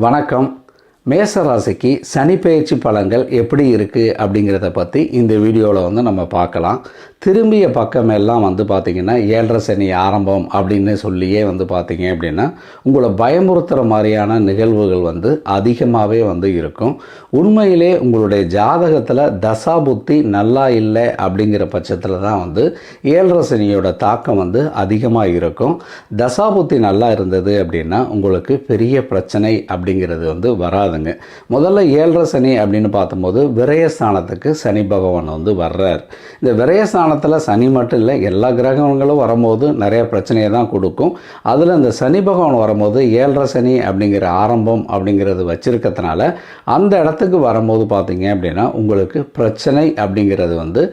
வணக்கம். மேசராசிக்கு சனி பெயர்ச்சி பலன்கள் எப்படி இருக்குது அப்படிங்கிறத பற்றி இந்த வீடியோவில் வந்து நம்ம பார்க்கலாம். திரும்பிய பக்கமெல்லாம் வந்து பார்த்திங்கன்னா ஏழரை சனி ஆரம்பம் அப்படின்னு சொல்லியே வந்து பார்த்தீங்க அப்படின்னா உங்களை பயமுறுத்துகிற மாதிரியான நிகழ்வுகள் வந்து அதிகமாகவே வந்து இருக்கும். உண்மையிலே உங்களுடைய ஜாதகத்தில் தசா புத்தி நல்லா இல்லை அப்படிங்கிற பட்சத்தில் தான் வந்து ஏழரை சனியோட தாக்கம் வந்து அதிகமாக இருக்கும். தசா புத்தி நல்லா இருந்தது அப்படின்னா உங்களுக்கு பெரிய பிரச்சனை அப்படிங்கிறது வந்து வராது பாருங்கள் முதல்ல ஏழரை சனி அப்படின்னு பார்த்தம்போது விரயஸ்தானத்துக்கு சனி பகவான் வந்து வர்றார். இந்த விரயஸ்தானத்தில் சனி மட்டும் இல்லை எல்லா கிரகங்களும் வரும்போது நிறைய பிரச்சனையை தான் கொடுக்கும். அதில் இந்த சனி பகவான் வரும்போது ஏழரை சனி அப்படிங்கிற ஆரம்பம் அப்படிங்கிறது வச்சுருக்கிறதுனால அந்த இடத்துக்கு வரும்போது பார்த்தீங்க அப்படின்னா உங்களுக்கு பிரச்சனை அப்படிங்கிறது வந்து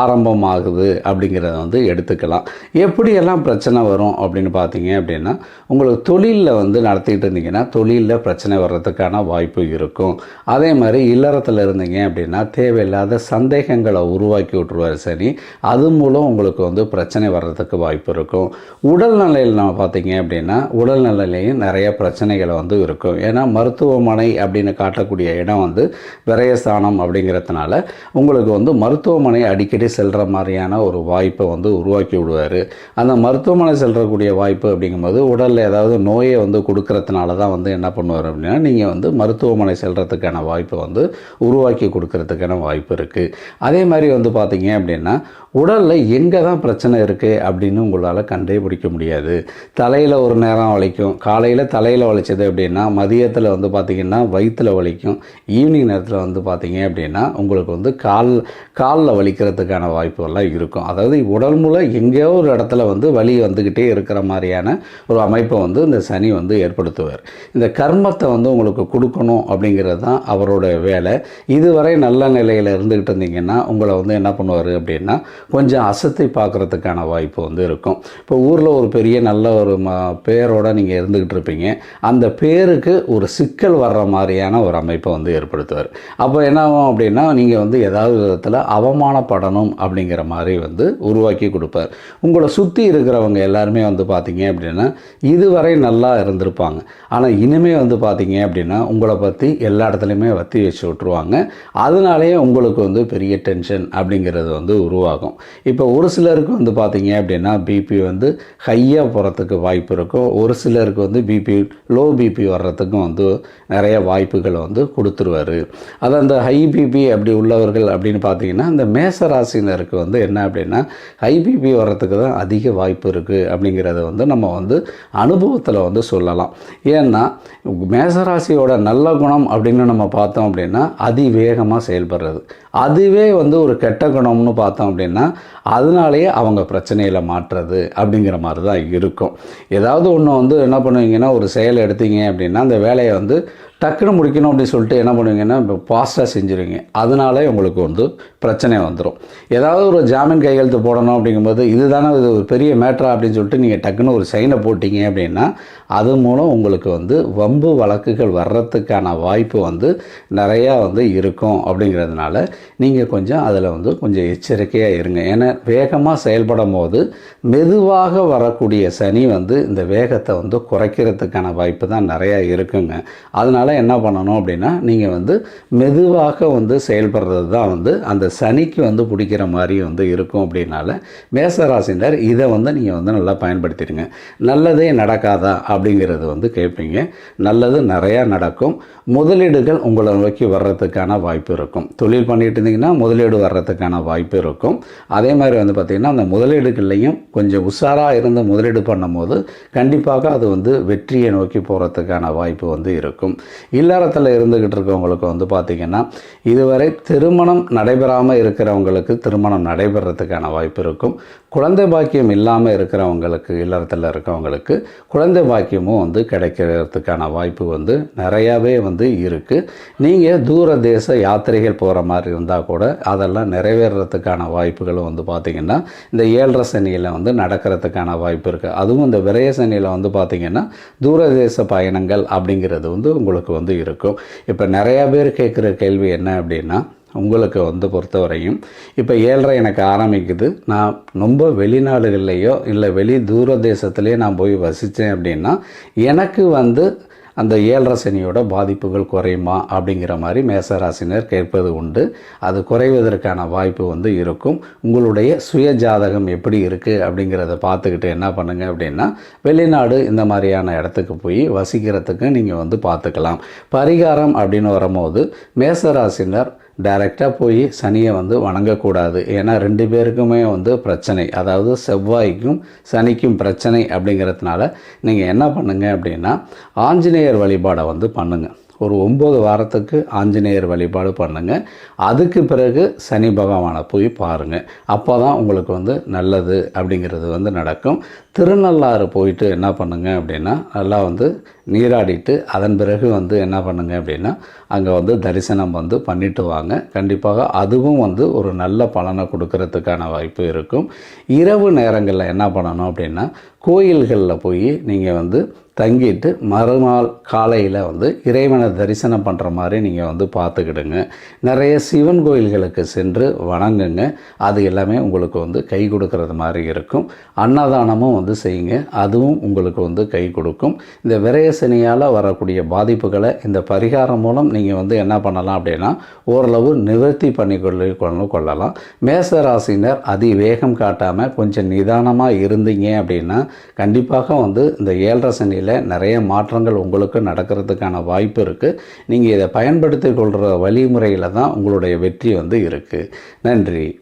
ஆரம்பமாகுது அப்படிங்கிறத வந்து எடுத்துக்கலாம். எப்படியெல்லாம் பிரச்சனை வரும் அப்படின்னு பார்த்தீங்க அப்படின்னா உங்களுக்கு தொழிலில் வந்து நடத்திட்டு இருந்தீங்கன்னா தொழிலில் பிரச்சனை வர்றதுக்கான வாய்ப்பு வாய்ப்பு இருக்கும். அதே மாதிரி இல்லறத்தில் இருந்தீங்க அப்படின்னா தேவையில்லாத சந்தேகங்களை உருவாக்கி விட்டுருவார் சரி அது மூலம் உங்களுக்கு வந்து பிரச்சனை வர்றதுக்கு வாய்ப்பு இருக்கும். உடல்நிலையில் நம்ம பார்த்தீங்க அப்படின்னா உடல்நிலையிலையும் நிறைய பிரச்சனைகள் வந்து இருக்கும். ஏன்னா மருத்துவமனை அப்படின்னு காட்டக்கூடிய இடம் வந்து விரயஸ்தானம் அப்படிங்கிறதுனால உங்களுக்கு வந்து மருத்துவமனை அடிக்கடி செல்கிற மாதிரியான ஒரு வாய்ப்பை வந்து உருவாக்கி விடுவார். அந்த மருத்துவமனை செல்லக்கூடிய வாய்ப்பு அப்படிங்கும்போது உடலில் ஏதாவது நோயை வந்து கொடுக்கறதுனால தான் வந்து என்ன பண்ணுவார் அப்படின்னா நீங்கள் வந்து மருத்துவமனை செல்கிறதுக்கான வாய்ப்பை வந்து உருவாக்கி கொடுக்கறதுக்கான வாய்ப்பு இருக்குது அதே மாதிரி வந்து பார்த்தீங்க அப்படின்னா உடலில் எங்கே தான் பிரச்சனை இருக்குது அப்படின்னு உங்களால் கண்டே பிடிக்க முடியாது. தலையில் ஒரு நேரம் வலிக்கும். காலையில் தலையில் வலிச்சது அப்படின்னா மதியத்தில் வந்து பார்த்திங்கன்னா வயிற்றில் வலிக்கும். ஈவினிங் நேரத்தில் வந்து பார்த்தீங்க அப்படின்னா உங்களுக்கு வந்து கால் காலில் வலிக்கிறதுக்கான வாய்ப்புகள்லாம் இருக்கும். அதாவது உடல் மூலம் எங்கேயோ ஒரு இடத்துல வந்து வலி வந்துக்கிட்டே இருக்கிற மாதிரியான ஒரு அமைப்பை வந்து இந்த சனி வந்து ஏற்படுத்துவார். இந்த கர்மத்தை வந்து உங்களுக்கு கொடுக்கணும் அப்படிங்கிறது தான் அவரோட வேலை. இதுவரை நல்ல நிலையில் இருந்துக்கிட்டு இருந்தீங்கன்னா உங்களை வந்து என்ன பண்ணுவார் அப்படின்னா கொஞ்சம் அசத்தை பார்க்குறதுக்கான வாய்ப்பு வந்து இருக்கும். இப்போ ஊரில் ஒரு பெரிய நல்ல ஒரு ம பேரோட நீங்கள் இருந்துக்கிட்டு இருப்பீங்க. அந்த பேருக்கு ஒரு சிக்கல் வர்ற மாதிரியான ஒரு அமைப்பை வந்து ஏற்படுத்துவார். அப்போ என்ன ஆகும் அப்படின்னா நீங்கள் வந்து ஏதாவது விதத்தில் அவமானப்படணும் அப்படிங்கிற மாதிரி வந்து உருவாக்கி கொடுப்பார். உங்களை சுற்றி இருக்கிறவங்க எல்லாருமே வந்து பார்த்தீங்க அப்படின்னா இதுவரை நல்லா இருந்திருப்பாங்க. ஆனால் இனிமே வந்து பார்த்தீங்க அப்படின்னா உங்களை பற்றி எல்லா இடத்துலையுமே வத்தி வச்சு விட்ருவாங்க அதனாலேயே உங்களுக்கு வந்து பெரிய டென்ஷன் அப்படிங்கிறது வந்து உருவாகும். இப்போ ஒரு சிலருக்கு வந்து பார்த்தீங்க அப்படின்னா பிபி வந்து ஹையாக போகிறதுக்கு வாய்ப்பு இருக்கும் ஒரு சிலருக்கு வந்து பிபி லோ பிபி வர்றதுக்கும் வந்து நிறைய வாய்ப்புகளை வந்து கொடுத்துருவார். அது அந்த ஹை பிபி அப்படி உள்ளவர்கள் அப்படின்னு பார்த்தீங்கன்னா இந்த மேச ராசினருக்கு வந்து என்ன அப்படின்னா ஹை பிபி வர்றதுக்கு தான் அதிக வாய்ப்பு இருக்குது அப்படிங்கிறத வந்து நம்ம வந்து அனுபவத்தில் வந்து சொல்லலாம். ஏன்னா மேசராசியோட நல்ல குணம் அப்படின்னு நம்ம பார்த்தோம் அப்படின்னா அதிவேகமாக செயல்படுறது. அதுவே வந்து ஒரு கெட்ட குணம்னு பார்த்தோம் அப்படின்னா அதனாலேயே அவங்க பிரச்சனையில் மாற்றுறது அப்படிங்கிற மாதிரி தான் இருக்கும். ஏதாவது ஒன்று வந்து என்ன பண்ணுவீங்கன்னா ஒரு செயல் எடுத்தீங்க அப்படின்னா அந்த வேலையை வந்து டக்குன்னு முடிக்கணும் அப்படின்னு சொல்லிட்டு என்ன பண்ணுவீங்கன்னா இப்போ ஃபாஸ்ட்டாக செஞ்சுருவீங்க. அதனாலே உங்களுக்கு வந்து பிரச்சனை வந்துடும் ஏதாவது ஒரு ஜாமீன் கையெழுத்து போடணும் அப்படிங்கும்போது இதுதானே இது ஒரு பெரிய மேட்ரா அப்படின்னு சொல்லிட்டு நீங்கள் டக்குன்னு ஒரு சைனை போட்டிங்க அப்படின்னா அது மூலம் உங்களுக்கு வந்து வம்பு வழக்குகள் வர்றதுக்கான வாய்ப்பு வந்து நிறையா வந்து இருக்கும் அப்படிங்கிறதுனால நீங்கள் கொஞ்சம் அதில் வந்து கொஞ்சம் எச்சரிக்கையாக இருங்க. ஏன்னா வேகமாக செயல்படும் போது மெதுவாக வரக்கூடிய சனி வந்து இந்த வேகத்தை வந்து குறைக்கிறதுக்கான வாய்ப்பு தான் நிறையா இருக்குங்க. அதனால் என்ன பண்ணணும் அப்படின்னா நீங்கள் வந்து மெதுவாக வந்து செயல்படுறது தான் வந்து அந்த சனிக்கு வந்து பிடிக்கிற மாதிரி வந்து இருக்கும் அப்படின்னால மேசராசினர் இதை வந்து நீங்கள் வந்து நல்லா பயன்படுத்திடுங்க. நல்லதே நடக்காதா அப்படிங்கிறது வந்து கேட்பீங்க. நல்லது நிறையா நடக்கும். முதலீடுகள் உங்களை நோக்கி வர்றதுக்கான வாய்ப்பு இருக்கும். தொழில் பண்ணிட்டு இருந்தீங்கன்னா முதலீடு வர்றதுக்கான வாய்ப்பு இருக்கும். அதே மாதிரி வந்து பார்த்திங்கன்னா அந்த முதலீடுகள்லையும் கொஞ்சம் உஷாராக இருந்து முதலீடு பண்ணும்போது கண்டிப்பாக அது வந்து வெற்றியை நோக்கி போகிறதுக்கான வாய்ப்பு வந்து இருக்கும். இல்லறத்தில் இருந்துக்கிட்டு இருக்கவங்களுக்கு வந்து பார்த்திங்கன்னா இதுவரை திருமணம் நடைபெறாமல் இருக்கிறவங்களுக்கு திருமணம் நடைபெறத்துக்கான வாய்ப்பு இருக்கும். குழந்தை பாக்கியம் இல்லாமல் இருக்கிறவங்களுக்கு இல்லறத்தில் இருக்கிறவங்களுக்கு குழந்தை பாக்கியமும் வந்து கிடைக்கிறதுக்கான வாய்ப்பு வந்து நிறையாவே வந்து இருக்குது நீங்கள் தூர தேச யாத்திரைகள் போகிற மாதிரி இருந்தால் கூட அதெல்லாம் நிறைவேறத்துக்கான வாய்ப்புகளும் வந்து பார்த்திங்கன்னா இந்த ஏழரை சனியில் வந்து நடக்கிறதுக்கான வாய்ப்பு இருக்குது அதுவும் இந்த விரைய சனியில் வந்து பார்த்திங்கன்னா தூரதேச பயணங்கள் அப்படிங்கிறது வந்து உங்களுக்கு வந்து இருக்கும். இப்போ நிறையா பேர் கேட்குற கேள்வி என்ன அப்படின்னா உங்களுக்கு வந்து பொறுத்தவரையும். இப்போ ஏழரை எனக்கு ஆரம்பிக்குது. நான் ரொம்ப வெளிநாடுகள்லேயோ இல்லை வெளி தூர தேசத்துலேயோ நான் போய் வசித்தேன் அப்படின்னா எனக்கு வந்து அந்த ஏழரை சனியோட பாதிப்புகள் குறையுமா அப்படிங்கிற மாதிரி மேசராசினர் கேட்பது உண்டு. அது குறைவதற்கான வாய்ப்பு வந்து இருக்கும். உங்களுடைய சுய ஜாதகம் எப்படி இருக்குது அப்படிங்கிறத பார்த்துக்கிட்டு என்ன பண்ணுங்கள் அப்படின்னா வெளிநாடு இந்த மாதிரியான இடத்துக்கு போய் வசிக்கிறதுக்கு நீங்கள் வந்து பார்த்துக்கலாம். பரிகாரம் அப்படின்னு வரும்போது மேசராசினர் டைரெக்டாக போய் சனியை வந்து வணங்கக்கூடாது. ஏன்னா ரெண்டு பேருக்குமே வந்து பிரச்சனை. அதாவது செவ்வாய்க்கும் சனிக்கும் பிரச்சனை அப்படிங்கிறதுனால நீங்கள் என்ன பண்ணுங்க அப்படின்னா ஆஞ்சநேயர் வழிபாடை வந்து பண்ணுங்கள் ஒரு ஒம்பது வாரத்துக்கு ஆஞ்சநேயர் வழிபாடு பண்ணுங்கள் அதுக்கு பிறகு சனி பகவானை போய் பாருங்கள் அப்போ தான் உங்களுக்கு வந்து நல்லது அப்படிங்கிறது வந்து நடக்கும். திருநள்ளாறு போயிட்டு என்ன பண்ணுங்கள் அப்படின்னா நல்லா வந்து நீராடிட்டு அதன் பிறகு வந்து என்ன பண்ணுங்க அப்படின்னா அங்கே வந்து தரிசனம் வந்து பண்ணிட்டு வாங்க. கண்டிப்பாக அதுவும் வந்து ஒரு நல்ல பலனை கொடுக்கறதுக்கான வாய்ப்பு இருக்கும். இரவு நேரங்களில் என்ன பண்ணணும் அப்படின்னா கோயில்களில் போய் நீங்கள் வந்து தங்கிட்டு மறுநாள் காலையில் வந்து இறைவனை தரிசனம் பண்ணுற மாதிரி நீங்கள் வந்து பார்த்துக்கிடுங்க. நிறைய சிவன் கோயில்களுக்கு சென்று வணங்குங்க. அது எல்லாமே உங்களுக்கு வந்து கை கொடுக்கறது மாதிரி இருக்கும். அன்னதானமும் வந்து செய்யுங்க. அதுவும் உங்களுக்கு வந்து கை கொடுக்கும். இந்த விரய சனியால் வரக்கூடிய பாதிப்புகளை இந்த பரிகாரம் மூலம் நீங்கள் வந்து என்ன பண்ணலாம் அப்படின்னா ஓரளவு நிவர்த்தி பண்ணி கொள்ள கொள்ளலாம். மேச ராசினர் அதி வேகம் காட்டாமல் கொஞ்சம் நிதானமாக இருந்தீங்க அப்படின்னா கண்டிப்பாக வந்து இந்த ஏழரை சனியில் நிறைய மாற்றங்கள் உங்களுக்கு நடக்கிறதுக்கான வாய்ப்பு இருக்குது நீங்கள் இதை பயன்படுத்தி கொள்கிற வழிமுறையில் தான் உங்களுடைய வெற்றி வந்து இருக்குது நன்றி.